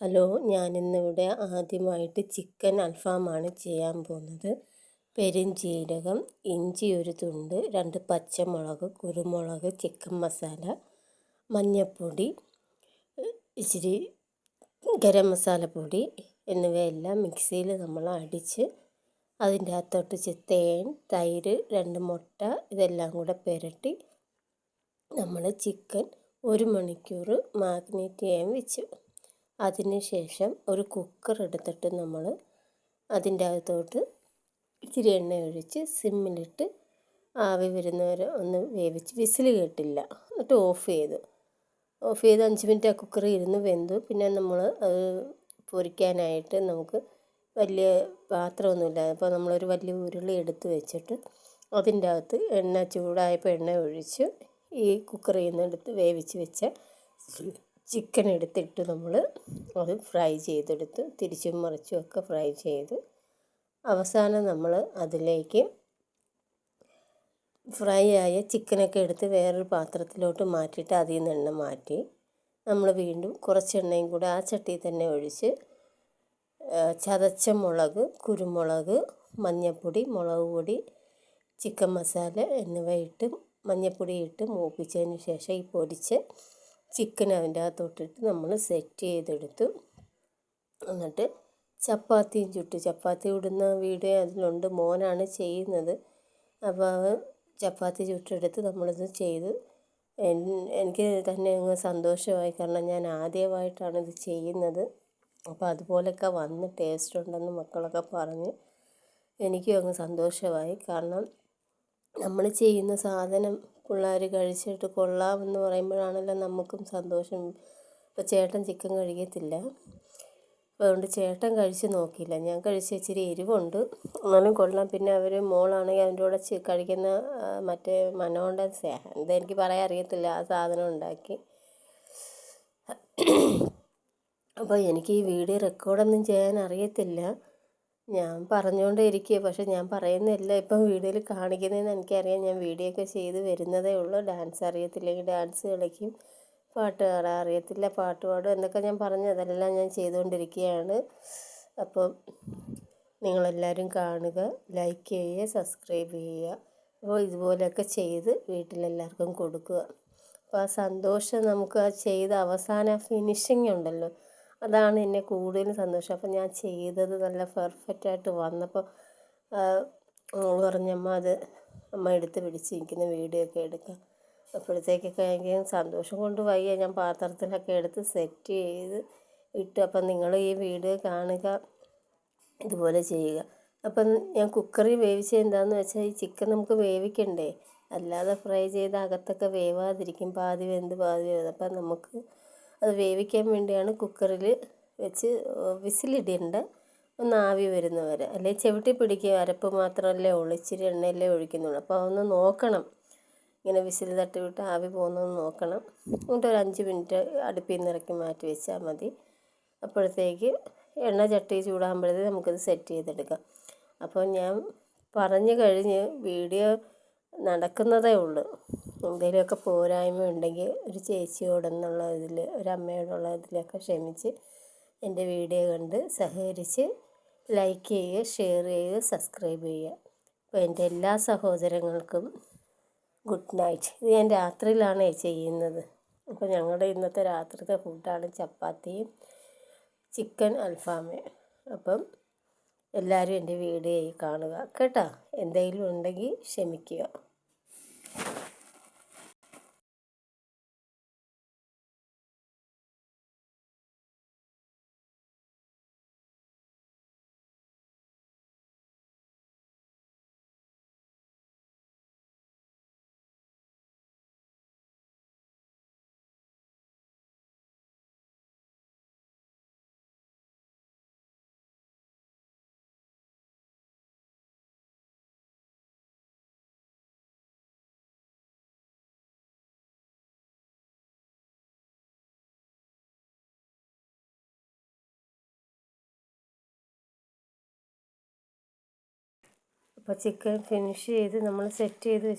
Hello ഞാനിന്നിവിടെ ആദ്യമായിട്ട് chicken അൽഫാമാണ് ചെയ്യാൻ പോകുന്നത്. പെരുംജീരകം ഇഞ്ചി ഒരു തുണ്ട് രണ്ട് പച്ചമുളക് കുരുമുളക് ചിക്കൻ മസാല മഞ്ഞൾപ്പൊടി ഇച്ചിരി ഗരം മസാലപ്പൊടി പൊടി എന്നിവയെല്ലാം മിക്സിയിൽ നമ്മൾ അടിച്ച് അതിന്റെ അകത്തോട്ട് തേൻ തൈര് രണ്ട് മുട്ട ഇതെല്ലാം കൂടെ പുരട്ടി നമ്മൾ ചിക്കൻ ഒരു മണിക്കൂർ മാഗ്നേറ്റ് ചെയ്യാൻ വെച്ചു. അതിന് ശേഷം ഒരു കുക്കർ എടുത്തിട്ട് നമ്മൾ അതിന്റെ അകത്തോട്ട് ഇച്ചിരി എണ്ണ ഒഴിച്ച് സിമ്മിലിട്ട് ആവി വരുന്നവരെ ഒന്ന് വേവിച്ച് വിസിൽ കേട്ടില്ല. എന്നിട്ട് ഓഫ് ചെയ്തു. ഓഫ് ചെയ്ത് അഞ്ച് മിനിറ്റ് ആ കുക്കർ ഇരുന്ന് വെന്തു. പിന്നെ നമ്മൾ പൊരിക്കാനായിട്ട് നമുക്ക് വലിയ പാത്രമൊന്നുമില്ല. അപ്പോൾ നമ്മളൊരു വലിയ ഉരുളി എടുത്ത് വെച്ചിട്ട് അതിന്റെ അകത്ത് എണ്ണ ചൂടായപ്പോൾ എണ്ണ ഒഴിച്ച് ഈ കുക്കറിൽ നിന്ന് എടുത്ത് വേവിച്ച് വെച്ച ചിക്കൻ എടുത്തിട്ട് നമ്മൾ അത് ഫ്രൈ ചെയ്തെടുത്ത് തിരിച്ചും മറിച്ചും ഒക്കെ ഫ്രൈ ചെയ്ത് അവസാനം നമ്മൾ അതിലേക്ക് ഫ്രൈ ആയ ചിക്കനൊക്കെ എടുത്ത് വേറൊരു പാത്രത്തിലോട്ട് മാറ്റിയിട്ട് അതിൽ നിന്ന് എണ്ണ മാറ്റി നമ്മൾ വീണ്ടും കുറച്ച് എണ്ണയും കൂടെ ആ ചട്ടിയിൽ തന്നെ ഒഴിച്ച് ചതച്ച മുളക് കുരുമുളക് മഞ്ഞൾപ്പൊടി മുളക് പൊടി ചിക്കൻ മസാല എന്നിവ ഇട്ട് മഞ്ഞൾപ്പൊടി ഇട്ട് മൂപ്പിച്ചതിന് ശേഷം ഈ പൊടിച്ച് ചിക്കൻ അതിന്റെ അകത്തോട്ടിട്ട് നമ്മൾ സെറ്റ് ചെയ്തെടുത്തു എന്നിട്ട് ചപ്പാത്തിയും ചുട്ട്. ചപ്പാത്തി ഇടുന്ന വീഡിയോ അതിലുണ്ട്. മോനാണ് ചെയ്യുന്നത്. അപ്പോൾ ചപ്പാത്തി ചുട്ടെടുത്ത് നമ്മളിത് ചെയ്ത് എനിക്ക് തന്നെ അങ്ങ് സന്തോഷമായി. കാരണം ഞാൻ ആദ്യമായിട്ടാണ് ഇത് ചെയ്യുന്നത്. അപ്പോൾ അതുപോലെയൊക്കെ വന്ന് ടേസ്റ്റ് ഉണ്ടെന്ന് മക്കളൊക്കെ പറഞ്ഞ് എനിക്കും അങ്ങ് സന്തോഷമായി. കാരണം നമ്മൾ ചെയ്യുന്ന സാധനം പിള്ളേർ കഴിച്ചിട്ട് കൊള്ളാമെന്ന് പറയുമ്പോഴാണല്ലോ നമുക്കും സന്തോഷം. ഇപ്പോൾ ചേട്ടൻ ചിക്കൻ കഴിക്കത്തില്ല. അതുകൊണ്ട് ചേട്ടൻ കഴിച്ച് നോക്കിയില്ല. ഞാൻ കഴിച്ച ഇച്ചിരി എരിവുണ്ട്. എന്നാലും കൊള്ളാം. പിന്നെ അവർ മോളാണെങ്കിൽ അതിന്റെ കൂടെ കഴിക്കുന്ന മറ്റേ മനോണ്ട എന്താ എനിക്ക് പറയാൻ അറിയത്തില്ല. ആ സാധനം ഉണ്ടാക്കി. അപ്പോൾ എനിക്ക് ഈ വീഡിയോ റെക്കോർഡൊന്നും ചെയ്യാൻ അറിയത്തില്ല. ഞാൻ പറഞ്ഞുകൊണ്ടേ പക്ഷെ ഞാൻ പറയുന്നില്ല. ഇപ്പം വീഡിയോയിൽ കാണിക്കുന്നതെന്ന് എനിക്കറിയാം. ഞാൻ വീഡിയോ ഒക്കെ ചെയ്ത് വരുന്നതേ ഉള്ളൂ. ഡാൻസ് അറിയത്തില്ലെങ്കിൽ ഡാൻസ് കളിക്കും. പാട്ട് പാടാൻ അറിയത്തില്ല. പാട്ട് പാടും എന്നൊക്കെ ഞാൻ പറഞ്ഞു അതെല്ലാം ഞാൻ ചെയ്തുകൊണ്ടിരിക്കുകയാണ്. അപ്പം നിങ്ങളെല്ലാവരും കാണുക ലൈക്ക് ചെയ്യുക സബ്സ്ക്രൈബ് ചെയ്യുക. അപ്പോൾ ഇതുപോലെയൊക്കെ ചെയ്ത് വീട്ടിലെല്ലാവർക്കും കൊടുക്കുക. അപ്പോൾ ആ സന്തോഷം നമുക്ക് ആ ചെയ്ത അവസാന ഫിനിഷിംഗ് ഉണ്ടല്ലോ. അതാണ് എന്നെ കൂടുതലും സന്തോഷം. അപ്പം ഞാൻ ചെയ്തത് നല്ല പെർഫെക്റ്റ് ആയിട്ട് വന്നപ്പോൾ മോൾ പറഞ്ഞമ്മ അത് അമ്മ എടുത്ത് പിടിച്ചിരിക്കുന്ന വീഡിയോ ഒക്കെ എടുക്കാം. അപ്പോഴത്തേക്കൊക്കെ എനിക്ക് സന്തോഷം കൊണ്ട് വയ്യ. ഞാൻ പാത്രത്തിലൊക്കെ എടുത്ത് സെറ്റ് ചെയ്ത് ഇട്ടു അപ്പം നിങ്ങൾ ഈ വീഡിയോ കാണുക ഇതുപോലെ ചെയ്യുക. അപ്പം ഞാൻ കുക്കറിൽ വേവിച്ചത് എന്താണെന്ന് വെച്ചാൽ ഈ ചിക്കൻ നമുക്ക് വേവിക്കണ്ടേ? അല്ലാതെ ഫ്രൈ ചെയ്ത് അകത്തൊക്കെ വേവാതിരിക്കും. പാതി വെന്ത് പാതി വേവ് അപ്പം നമുക്ക് അത് വേവിക്കാൻ വേണ്ടിയാണ് കുക്കറിൽ വെച്ച് വിസിലിടേണ്ട ഒന്ന് ആവി വരുന്ന വരെ. അല്ലെങ്കിൽ ചവിട്ടി പിടിക്കുക അരപ്പ് മാത്രമല്ലേ ഉള്ളൂ ഇച്ചിരി എണ്ണയല്ലേ ഒഴിക്കുന്നുള്ളൂ. അപ്പോൾ അതൊന്ന് നോക്കണം. ഇങ്ങനെ വിസിൽ തട്ടി വിട്ട് ആവി പോകുന്നതെന്ന് നോക്കണം. എന്നിട്ട് ഒരു അഞ്ച് മിനിറ്റ് അടുപ്പിൽ നിന്ന് ഇറക്കി മാറ്റി വെച്ചാൽ മതി. അപ്പോഴത്തേക്ക് എണ്ണ ചട്ടി ചൂടാകുമ്പോഴത്തേക്ക് നമുക്കത് സെറ്റ് ചെയ്തെടുക്കാം. അപ്പോൾ ഞാൻ പറഞ്ഞു കഴിഞ്ഞ് വീഡിയോ നടക്കുന്നതേ ഉള്ളൂ. എന്തെങ്കിലുമൊക്കെ പോരായ്മ ഉണ്ടെങ്കിൽ ഒരു ചേച്ചിയോടെന്നുള്ള ഇതിൽ ഒരു അമ്മയോടുള്ള ഇതിലൊക്കെ ക്ഷമിച്ച് എന്റെ വീഡിയോ കണ്ട് സഹകരിച്ച് ലൈക്ക് ചെയ്യുക ഷെയർ ചെയ്യുക സബ്സ്ക്രൈബ് ചെയ്യുക. അപ്പോൾ എന്റെ എല്ലാ സഹോദരങ്ങൾക്കും ഗുഡ് നൈറ്റ് ഇത് ഞാൻ രാത്രിയിലാണ് ചെയ്യുന്നത്. അപ്പോൾ ഞങ്ങളുടെ ഇന്നത്തെ രാത്രിത്തെ ഫുഡാണ് ചപ്പാത്തിയും ചിക്കൻ അൽഫാമേ അപ്പം എല്ലാവരും എന്റെ വീഡിയോ കാണുക. കേട്ടോ? എന്തെങ്കിലും ഉണ്ടെങ്കിൽ ക്ഷമിക്കുക. അപ്പോൾ ചിക്കൻ ഫിനിഷ് ചെയ്ത് നമ്മൾ സെറ്റ് ചെയ്ത് വെച്ച്